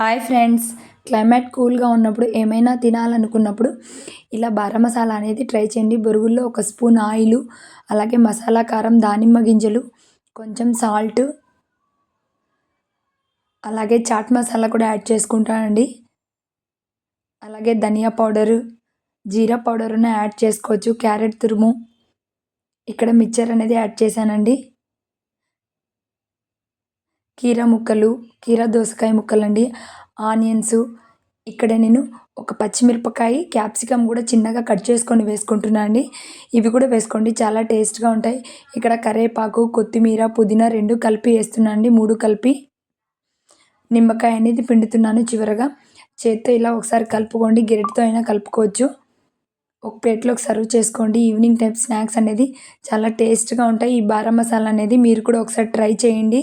Hi friends. Climate కూల్గా ఉన్నప్పుడు ఏమైనా తినాలనుకున్నప్పుడు ఇలా బారా మసాలా అనేది ట్రై చేయండి. బొరుగుల్లో ఒక స్పూన్ ఆయిల్ అలాగే మసాలా కారం దానిమ్మ గింజలు కొంచెం సాల్ట్ అలాగే చాట్ మసాలా కూడా యాడ్ చేసుకుంటానండి. అలాగే ధనియా పౌడరు జీరా పౌడర్ను యాడ్ చేసుకోవచ్చు. క్యారెట్ తురుము ఇక్కడ మిక్చర్ అనేది యాడ్ చేశానండి. కీర ముక్కలు కీర దోసకాయ ముక్కలు అండి ఆనియన్స్. ఇక్కడ నేను ఒక పచ్చిమిరపకాయ క్యాప్సికమ్ కూడా చిన్నగా కట్ చేసుకొని వేసుకుంటున్నా అండి. ఇవి కూడా వేసుకోండి చాలా టేస్ట్గా ఉంటాయి. ఇక్కడ కరివేపాకు కొత్తిమీర పుదీనా రెండు కలిపి వేస్తున్నా అండి మూడు కలిపి. నిమ్మకాయ అనేది పిండుతున్నాను చివరగా. చేత్తో ఇలా ఒకసారి కలుపుకోండి గెరిటితో అయినా కలుపుకోవచ్చు. ఒక ప్లేట్లోకి సర్వ్ చేసుకోండి ఈవినింగ్ టైప్ స్నాక్స్ అనేది చాలా టేస్ట్గా ఉంటాయి. ఈ బారా మసాలా అనేది మీరు కూడా ఒకసారి ట్రై చేయండి.